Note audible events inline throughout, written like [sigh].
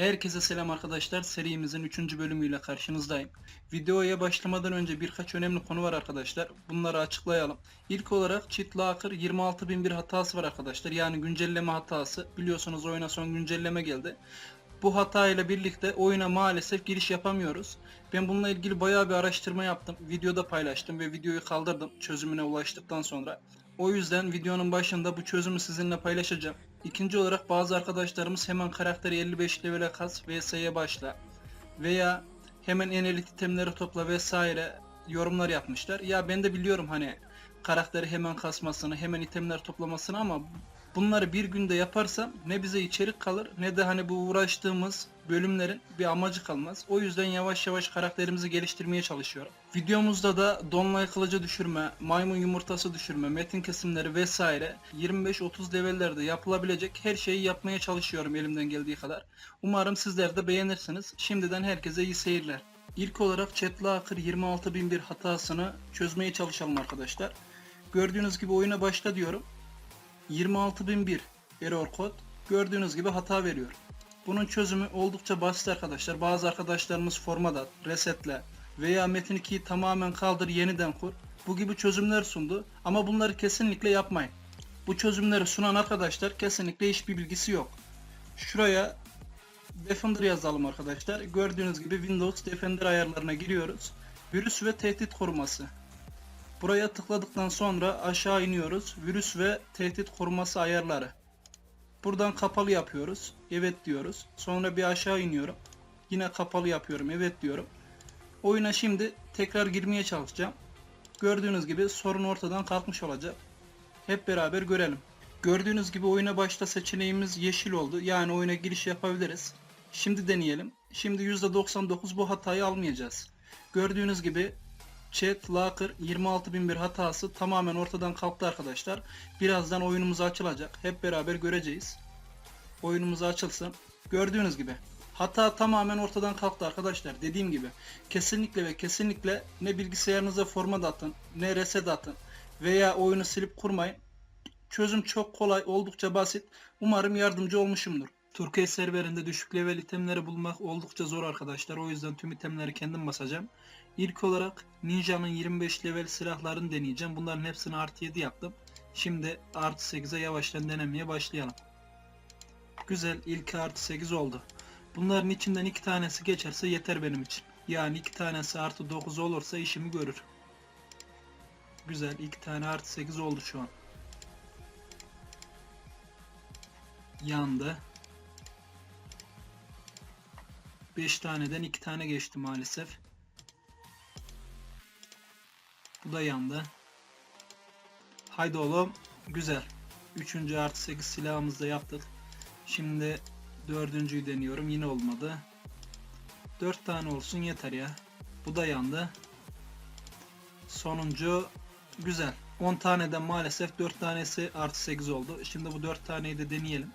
Herkese selam arkadaşlar. Serimizin 3. bölümüyle karşınızdayım. Videoya başlamadan önce birkaç önemli konu var arkadaşlar. Bunları açıklayalım. İlk olarak Cheat Locker 26001 hatası var arkadaşlar. Yani güncelleme hatası. Biliyorsunuz oyuna son güncelleme geldi. Bu hata ile birlikte oyuna maalesef giriş yapamıyoruz. Ben bununla ilgili bayağı bir araştırma yaptım. Videoda paylaştım ve videoyu kaldırdım çözümüne ulaştıktan sonra. O yüzden videonun başında bu çözümü sizinle paylaşacağım. İkinci olarak bazı arkadaşlarımız hemen karakteri 55 levele kas vs'ye başla veya hemen en itemleri topla vesaire yorumlar yapmışlar. Ya ben de biliyorum hani karakteri hemen kasmasını, hemen itemler toplamasını ama bunları bir günde yaparsam ne bize içerik kalır ne de hani bu uğraştığımız bölümlerin bir amacı kalmaz. O yüzden yavaş yavaş karakterimizi geliştirmeye çalışıyorum. Videomuzda da donlay kılıcı düşürme, maymun yumurtası düşürme, metin kesimleri vesaire 25-30 levellerde yapılabilecek her şeyi yapmaya çalışıyorum elimden geldiği kadar. Umarım sizler de beğenirsiniz. Şimdiden herkese iyi seyirler. İlk olarak Chatlocker 26001 hatasını çözmeye çalışalım arkadaşlar. Gördüğünüz gibi oyuna başla diyorum. 26001 error kod gördüğünüz gibi hata veriyor. Bunun çözümü oldukça basit arkadaşlar. Bazı arkadaşlarımız format at, resetle veya Metin 2'yi tamamen kaldır yeniden kur. Bu gibi çözümler sundu ama bunları kesinlikle yapmayın. Bu çözümleri sunan arkadaşlar kesinlikle hiçbir bilgisi yok. Şuraya Defender yazalım arkadaşlar. Gördüğünüz gibi Windows Defender ayarlarına giriyoruz. Virüs ve tehdit koruması. Buraya tıkladıktan sonra aşağı iniyoruz. Virüs ve tehdit koruması ayarları. Buradan kapalı yapıyoruz. Evet diyoruz. Sonra bir aşağı iniyorum. Yine kapalı yapıyorum. Evet diyorum. Oyuna şimdi tekrar girmeye çalışacağım. Gördüğünüz gibi sorun ortadan kalkmış olacak. Hep beraber görelim. Gördüğünüz gibi oyuna başla seçeneğimiz yeşil oldu. Yani oyuna giriş yapabiliriz. Şimdi deneyelim. Şimdi %99 bu hatayı almayacağız. Gördüğünüz gibi Chat Locker 26001 hatası tamamen ortadan kalktı arkadaşlar. Birazdan oyunumuz açılacak. Hep beraber göreceğiz. Oyunumuz açılsın. Gördüğünüz gibi hata tamamen ortadan kalktı arkadaşlar. Dediğim gibi kesinlikle ve kesinlikle ne bilgisayarınıza format atın, ne reset atın veya oyunu silip kurmayın. Çözüm çok kolay, oldukça basit. Umarım yardımcı olmuşumdur. Türkiye serverinde düşük level itemleri bulmak oldukça zor arkadaşlar. O yüzden tüm itemleri kendim basacağım. İlk olarak Ninja'nın 25 level silahlarını deneyeceğim. Bunların hepsini artı 7 yaptım. Şimdi artı 8'e yavaştan denemeye başlayalım. Güzel ilk artı 8 oldu. Bunların içinden iki tanesi geçerse yeter benim için. Yani iki tanesi artı 9 olursa işimi görür. Güzel iki tane artı 8 oldu şu an. Yandı. 5 taneden 2 tane geçti maalesef. Bu da yandı. Haydi oğlum. Güzel. 3. artı 8 silahımızı da yaptık. Şimdi dördüncüyü deniyorum. Yine olmadı. 4 tane olsun yeter ya. Bu da yandı. Sonuncu güzel. 10 taneden maalesef 4 tanesi artı 8 oldu. Şimdi bu 4 taneyi de deneyelim.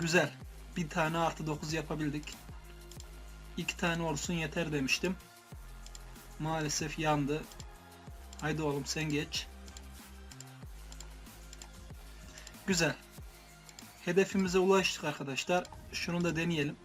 Güzel. Bir tane artı 9 yapabildik. 2 tane olsun yeter demiştim. Maalesef yandı. Haydi oğlum sen geç. Güzel. Hedefimize ulaştık arkadaşlar. Şunu da deneyelim.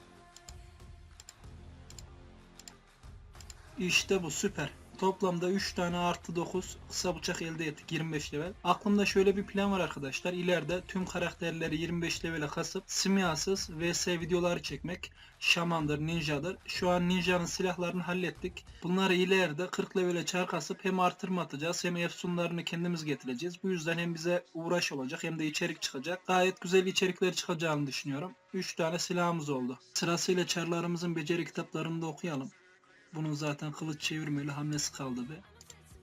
İşte bu süper. Toplamda 3 tane artı 9 kısa bıçak elde ettik 25 level. Aklımda şöyle bir plan var arkadaşlar. İleride tüm karakterleri 25 levele kasıp simyasız vs videoları çekmek. Şamandır, ninjadır. Şu an ninjanın silahlarını hallettik. Bunları ileride 40 levele çar kasıp hem artırma atacağız hem efsunlarını kendimiz getireceğiz. Bu yüzden hem bize uğraş olacak hem de içerik çıkacak. Gayet güzel içerikler çıkacağını düşünüyorum. 3 tane silahımız oldu. Sırasıyla çarlarımızın beceri kitaplarını da okuyalım. Bunun zaten kılıç çevirmeyle hamlesi kaldı be.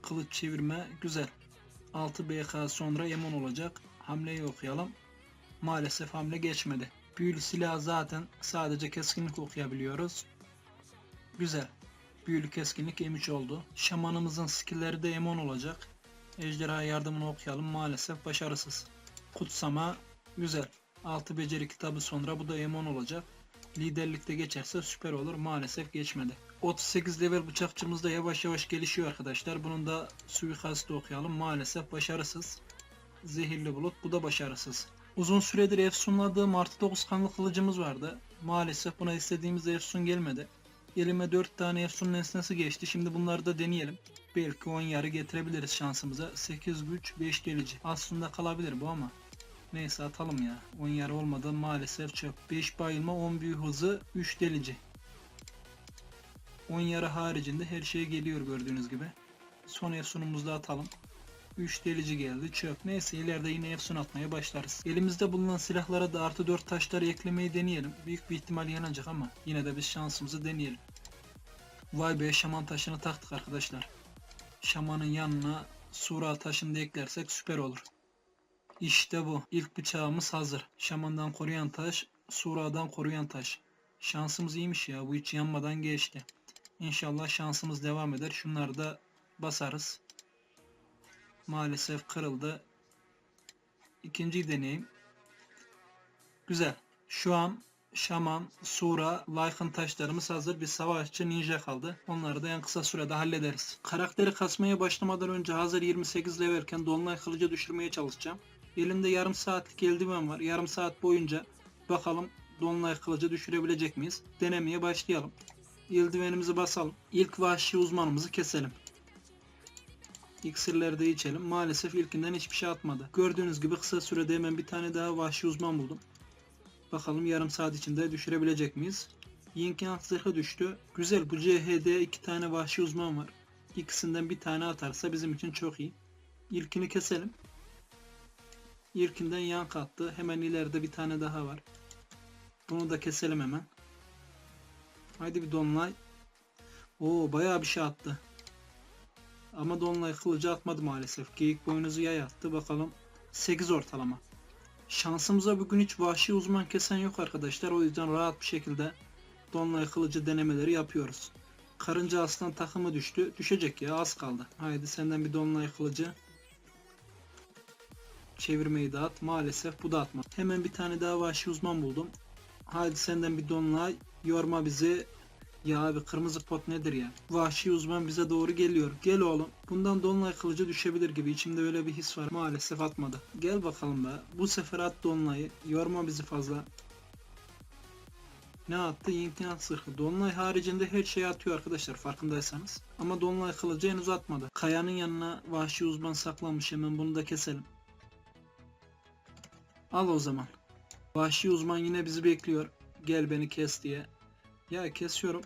Kılıç çevirme güzel. 6 BK sonra Emon olacak. Hamleyi okuyalım. Maalesef hamle geçmedi. Büyülü silah zaten sadece keskinlik okuyabiliyoruz. Güzel. Büyülü keskinlik M3 oldu. Şamanımızın skillleri de Emon olacak. Ejderha yardımını okuyalım. Maalesef başarısız. Kutsama güzel. 6 beceri kitabı sonra bu da Emon olacak. Liderlikte geçerse süper olur. Maalesef geçmedi. 38 level bıçakçımız da yavaş yavaş gelişiyor arkadaşlar. Bunun da suikastı okuyalım. Maalesef başarısız. Zehirli bulut bu da başarısız. Uzun süredir efsunladığım artı 9 kanlı kılıcımız vardı. Maalesef buna istediğimiz efsun gelmedi. Elime 4 tane efsun nesnesi geçti. Şimdi bunları da deneyelim. Belki 10 yarı getirebiliriz şansımıza. 8 güç 5 delici. Aslında kalabilir bu ama. Neyse atalım ya. 10 yarı olmadı maalesef çöp. 5 bayılma 10 büyü hızı 3 delici. 10 yarı haricinde her şey geliyor gördüğünüz gibi. Son efsunumuzu da atalım. 3 delici geldi çöp. Neyse ileride yine efsun atmaya başlarız. Elimizde bulunan silahlara da artı 4 taşları eklemeyi deneyelim. Büyük bir ihtimal yanacak ama yine de biz şansımızı deneyelim. Vay be şaman taşını taktık arkadaşlar. Şamanın yanına sura taşını da eklersek süper olur. İşte bu. İlk bıçağımız hazır. Şamandan koruyan taş, suradan koruyan taş. Şansımız iyiymiş ya. Bu hiç yanmadan geçti. İnşallah şansımız devam eder. Şunları da basarız. Maalesef kırıldı. İkinci deneyim. Güzel. Şu an Şaman, Sura, Lycan taşlarımız hazır. Bir savaşçı ninja kaldı. Onları da en kısa sürede hallederiz. Karakteri kasmaya başlamadan önce hazır 28 levelken Dolunay kılıcı düşürmeye çalışacağım. Elimde yarım saatlik eldiven var. Yarım saat boyunca bakalım Dolunay kılıcı düşürebilecek miyiz? Denemeye başlayalım. Eldivenimizi basalım. İlk vahşi uzmanımızı keselim. İksirleri de içelim. Maalesef ilkinden hiçbir şey atmadı. Gördüğünüz gibi kısa sürede hemen bir tane daha vahşi uzman buldum. Bakalım yarım saat içinde düşürebilecek miyiz? Yinkin zırhı düştü. Güzel bu CHD iki tane vahşi uzman var. İkisinden bir tane atarsa bizim için çok iyi. İlkini keselim. İlkinden yan kattı. Hemen ileride bir tane daha var. Bunu da keselim hemen. Haydi bir donlay. Oo bayağı bir şey attı. Ama Dolunay kılıcı atmadı maalesef. Geyik boynuzu yay attı. Bakalım 8 ortalama. Şansımıza bugün hiç vahşi uzman kesen yok arkadaşlar. O yüzden rahat bir şekilde Dolunay kılıcı denemeleri yapıyoruz. Karınca aslan takımı düştü. Düşecek ya az kaldı. Haydi senden bir Dolunay kılıcı. Çevirmeyi at. Maalesef bu da atmadı. Hemen bir tane daha vahşi uzman buldum. Haydi senden bir Dolunay. Yorma bizi. Ya abi kırmızı pot nedir ya? Vahşi uzman bize doğru geliyor. Gel oğlum. Bundan Dolunay kılıcı düşebilir gibi. İçimde öyle bir his var. Maalesef atmadı. Gel bakalım be. Bu sefer at Dolunay'ı. Yorma bizi fazla. Ne attı? Yinkin sırrı. Dolunay haricinde her şeyi atıyor arkadaşlar farkındaysanız. Ama Dolunay kılıcı henüz atmadı. Kayanın yanına vahşi uzman saklanmış. Hemen bunu da keselim. Al o zaman. Vahşi uzman yine bizi bekliyor. Gel beni kes diye. Ya kesiyorum.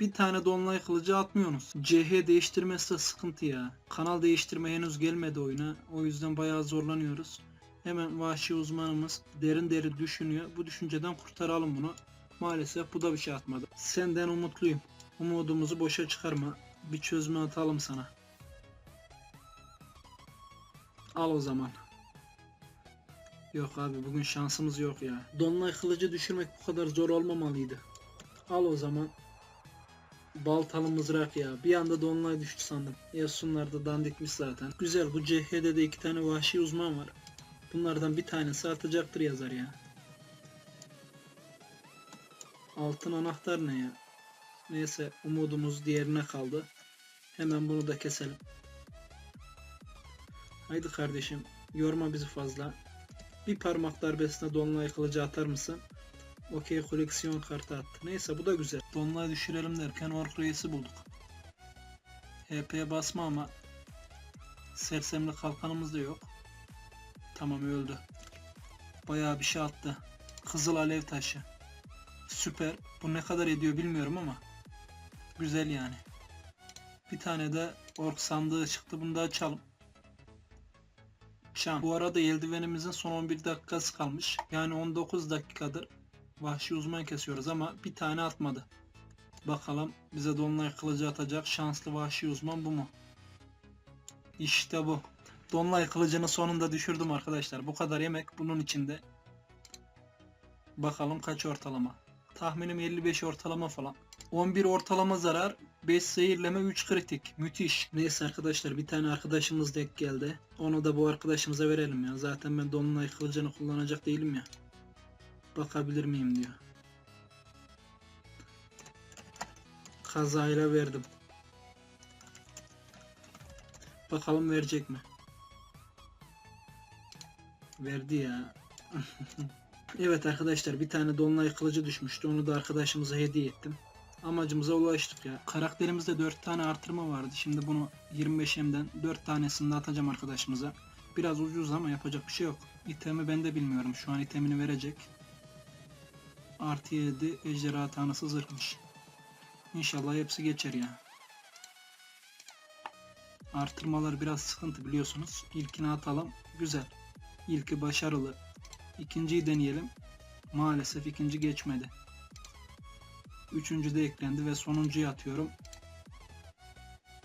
Bir tane dolunay kılıcı atmıyorsunuz. CH değiştirmesi de sıkıntı ya. Kanal değiştirme henüz gelmedi oyuna. O yüzden bayağı zorlanıyoruz. Hemen vahşi uzmanımız derin derin düşünüyor. Bu düşünceden kurtaralım bunu. Maalesef bu da bir şey atmadı. Senden umutluyum. Umudumuzu boşa çıkarma. Bir çözme atalım sana. Al o zaman. Yok abi bugün şansımız yok ya. Dolunay kılıcı düşürmek bu kadar zor olmamalıydı. Al o zaman. Baltalı mızrak ya. Bir anda Dolunay düştü sandım. Yasunlar da dandikmiş zaten. Güzel bu CH'de de iki tane vahşi uzman var. Bunlardan bir tanesi atacaktır yazar ya. Altın anahtar ne ya? Neyse umudumuz diğerine kaldı. Hemen bunu da keselim. Haydi kardeşim yorma bizi fazla. Bir parmak darbesine Dolunay kılıcı atar mısın? Okey koleksiyon kartı attı. Neyse bu da güzel. Dolunay düşürelim derken Ork Reis'i bulduk. HP'ye basma ama sersemli kalkanımız da yok. Tamam öldü. Bayağı bir şey attı. Kızıl alev taşı. Süper. Bu ne kadar ediyor bilmiyorum ama güzel yani. Bir tane de ork sandığı çıktı. Bunu da açalım. Çam. Bu arada eldivenimizin son 11 dakikası kalmış. Yani 19 dakikadır vahşi uzman kesiyoruz ama bir tane atmadı. Bakalım bize Dolunay kılıcı atacak şanslı vahşi uzman bu mu? İşte bu. Dolunay kılıcını sonunda düşürdüm arkadaşlar. Bu kadar yemek bunun içinde. Bakalım kaç ortalama. Tahminim 55 ortalama falan. 11 ortalama zarar, 5 zehirleme, 3 kritik. Müthiş. Neyse arkadaşlar bir tane arkadaşımız denk geldi. Onu da bu arkadaşımıza verelim ya. Zaten ben Dolunay kılıcını kullanacak değilim ya. Bakabilir miyim diyor. Kazayla verdim. Bakalım verecek mi? Verdi ya. [laughs] evet arkadaşlar bir tane dolunay kılıcı düşmüştü. Onu da arkadaşımıza hediye ettim. Amacımıza ulaştık ya. Karakterimizde 4 tane artırma vardı. Şimdi bunu 25M'den 4 tanesini de atacağım arkadaşımıza. Biraz ucuz ama yapacak bir şey yok. İtemi ben de bilmiyorum. Şu an itemini verecek. Artı 7 ejderha tanrısı zırhmış. İnşallah hepsi geçer ya. Artırmalar biraz sıkıntı biliyorsunuz. İlkini atalım. Güzel. İlki başarılı. İkinciyi deneyelim. Maalesef ikinci geçmedi. Üçüncü de eklendi ve sonuncuyu atıyorum.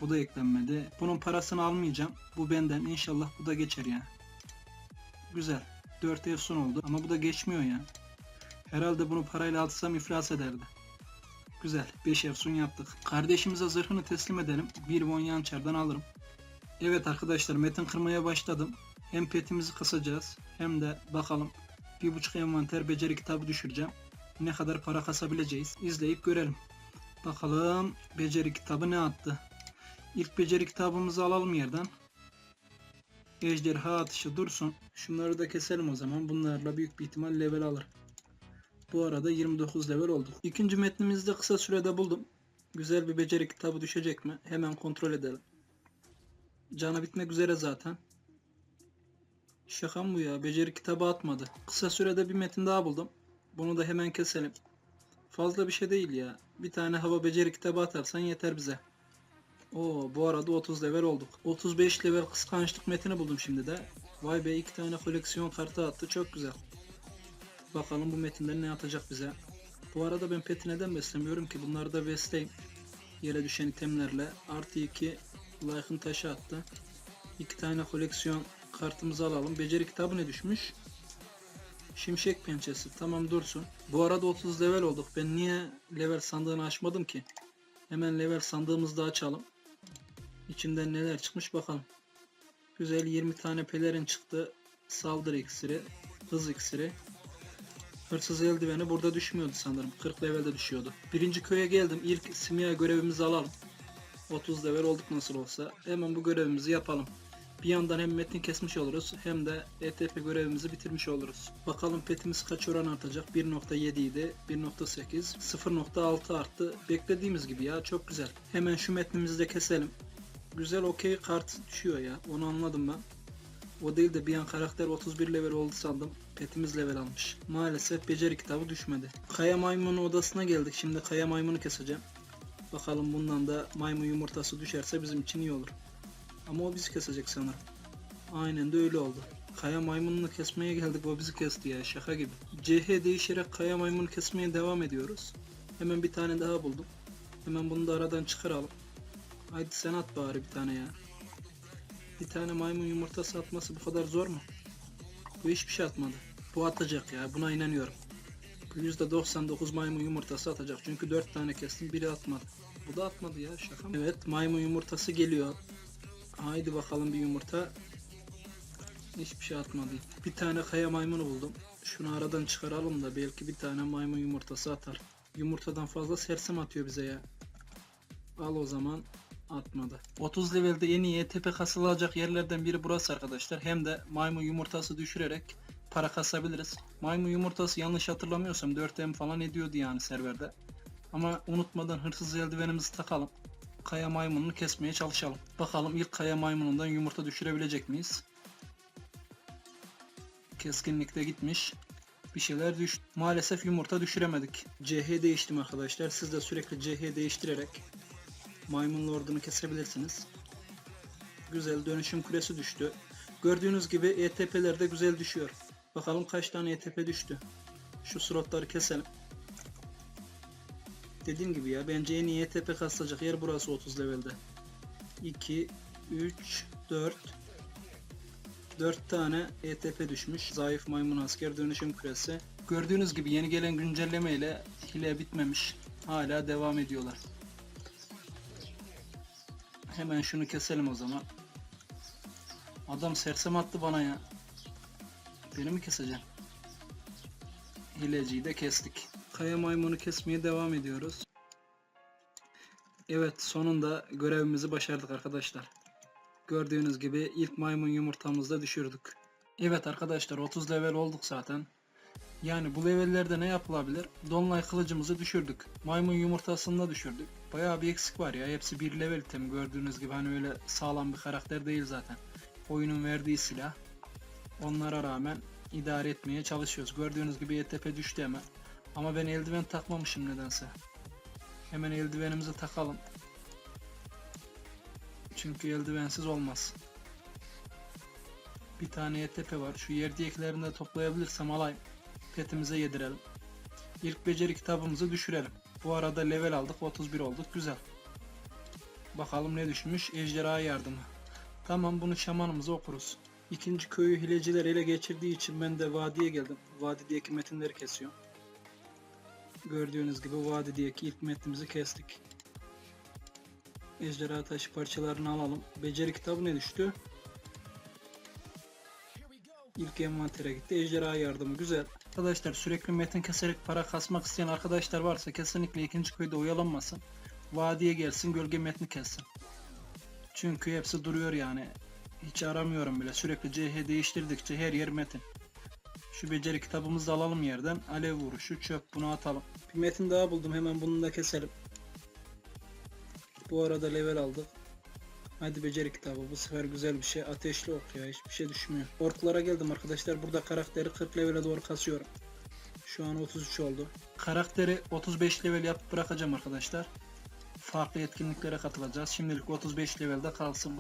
Bu da eklenmedi. Bunun parasını almayacağım. Bu benden. İnşallah bu da geçer ya. Güzel. 4 efsun oldu ama bu da geçmiyor ya. Herhalde bunu parayla alsam iflas ederdi. Güzel. 5 efsun yaptık. Kardeşimize zırhını teslim edelim. Bir von yançerden alırım. Evet arkadaşlar metin kırmaya başladım. Hem petimizi kısacağız hem de bakalım bir buçuk envanter beceri kitabı düşüreceğim. Ne kadar para kasabileceğiz izleyip görelim. Bakalım beceri kitabı ne attı. İlk beceri kitabımızı alalım yerden. Ejderha atışı dursun. Şunları da keselim o zaman. Bunlarla büyük bir ihtimal level alır. Bu arada 29 level olduk. İkinci metnimizi de kısa sürede buldum. Güzel bir beceri kitabı düşecek mi? Hemen kontrol edelim. Canı bitmek üzere zaten. Şaka mı bu ya? Beceri kitabı atmadı. Kısa sürede bir metin daha buldum. Bunu da hemen keselim. Fazla bir şey değil ya. Bir tane hava beceri kitabı atarsan yeter bize. Oo bu arada 30 level olduk. 35 level kıskançlık metini buldum şimdi de. Vay be iki tane koleksiyon kartı attı. Çok güzel. Bakalım bu metinden ne atacak bize. Bu arada ben peti neden beslemiyorum ki? Bunları da besleyeyim. Yere düşen itemlerle. Artı 2 like'ın taşı attı. İki tane koleksiyon kartımızı alalım. Beceri kitabı ne düşmüş? Şimşek pençesi. Tamam dursun. Bu arada 30 level olduk. Ben niye level sandığını açmadım ki? Hemen level sandığımızı da açalım. İçinden neler çıkmış bakalım. Güzel 20 tane pelerin çıktı. Saldırı iksiri, hız iksiri. Hırsız eldiveni burada düşmüyordu sanırım. 40 levelde düşüyordu. Birinci köye geldim. İlk simya görevimizi alalım. 30 level olduk nasıl olsa. Hemen bu görevimizi yapalım. Bir yandan hem metin kesmiş oluruz hem de ETP görevimizi bitirmiş oluruz. Bakalım petimiz kaç oran artacak? 1.7 idi. 1.8. 0.6 arttı. Beklediğimiz gibi ya çok güzel. Hemen şu metnimizi de keselim. Güzel okey kart düşüyor ya. Onu anladım ben. O değil de bir an karakter 31 level oldu sandım. Petimiz level almış. Maalesef beceri kitabı düşmedi. Kaya maymunu odasına geldik. Şimdi kaya maymunu keseceğim. Bakalım bundan da maymun yumurtası düşerse bizim için iyi olur. Ama o bizi kesecek sanırım. Aynen de öyle oldu. Kaya maymununu kesmeye geldik o bizi kesti ya şaka gibi. CH değişerek kaya maymunu kesmeye devam ediyoruz. Hemen bir tane daha buldum. Hemen bunu da aradan çıkaralım. Haydi sen at bari bir tane ya. Bir tane maymun yumurtası atması bu kadar zor mu? Bu hiçbir şey atmadı. Bu atacak ya buna inanıyorum. Bu %99 maymun yumurtası atacak. Çünkü 4 tane kestim biri atmadı. Bu da atmadı ya şaka mı? Evet maymun yumurtası geliyor. Haydi bakalım bir yumurta. Hiçbir şey atmadı. Bir tane kaya maymunu buldum. Şunu aradan çıkaralım da belki bir tane maymun yumurtası atar. Yumurtadan fazla sersem atıyor bize ya. Al o zaman atmadı. 30 levelde en iyi ETP kasılacak yerlerden biri burası arkadaşlar. Hem de maymun yumurtası düşürerek para kasabiliriz. Maymun yumurtası yanlış hatırlamıyorsam 4M falan ediyordu yani serverde. Ama unutmadan hırsız eldivenimizi takalım. Kaya maymununu kesmeye çalışalım. Bakalım ilk kaya maymunundan yumurta düşürebilecek miyiz? Keskinlikte gitmiş. Bir şeyler düş. Maalesef yumurta düşüremedik. CH değiştim arkadaşlar. Siz de sürekli CH değiştirerek maymun lordunu kesebilirsiniz. Güzel dönüşüm kulesi düştü. Gördüğünüz gibi ETP'ler de güzel düşüyor. Bakalım kaç tane ETP düştü. Şu slotları keselim. Dediğim gibi ya bence en iyi ETP kasılacak yer burası 30 levelde. 2, 3, 4 4 tane ETP düşmüş. Zayıf maymun asker dönüşüm küresi. Gördüğünüz gibi yeni gelen güncelleme ile hile bitmemiş. Hala devam ediyorlar. Hemen şunu keselim o zaman. Adam sersem attı bana ya. Beni mi keseceğim? Hileciyi de kestik. Kaya maymunu kesmeye devam ediyoruz. Evet sonunda görevimizi başardık arkadaşlar. Gördüğünüz gibi ilk maymun yumurtamızı da düşürdük. Evet arkadaşlar 30 level olduk zaten. Yani bu levellerde ne yapılabilir? Donlay kılıcımızı düşürdük. Maymun yumurtasını da düşürdük. Bayağı bir eksik var ya. Hepsi bir level item gördüğünüz gibi hani öyle sağlam bir karakter değil zaten. Oyunun verdiği silah. Onlara rağmen idare etmeye çalışıyoruz. Gördüğünüz gibi YTP düştü hemen. Ama ben eldiven takmamışım nedense. Hemen eldivenimizi takalım. Çünkü eldivensiz olmaz. Bir tane YTP var. Şu yerdekilerini de toplayabilirsem alayım. Petimize yedirelim. İlk beceri kitabımızı düşürelim. Bu arada level aldık. 31 olduk. Güzel. Bakalım ne düşmüş. Ejderha yardımı. Tamam bunu şamanımıza okuruz. İkinci köyü hileciler ele geçirdiği için ben de vadiye geldim. Vadideki metinleri kesiyorum. Gördüğünüz gibi vadideki ilk metnimizi kestik. Ejderha taşı parçalarını alalım. Beceri kitabı ne düştü? İlk envantere gitti. Ejderha yardımı güzel. Arkadaşlar sürekli metin keserek para kasmak isteyen arkadaşlar varsa kesinlikle ikinci köyde oyalanmasın. Vadiye gelsin gölge metni kessin. Çünkü hepsi duruyor yani. Hiç aramıyorum bile. Sürekli CH değiştirdikçe her yer metin. Şu beceri kitabımızı alalım yerden. Alev vuruşu çöp bunu atalım. Bir metin daha buldum hemen bunu da keselim. Bu arada level aldık. Hadi beceri kitabı bu sefer güzel bir şey. Ateşli ok ya hiçbir şey düşmüyor. Orklara geldim arkadaşlar. Burada karakteri 40 levele doğru kasıyorum. Şu an 33 oldu. Karakteri 35 level yapıp bırakacağım arkadaşlar. Farklı etkinliklere katılacağız. Şimdilik 35 levelde kalsın.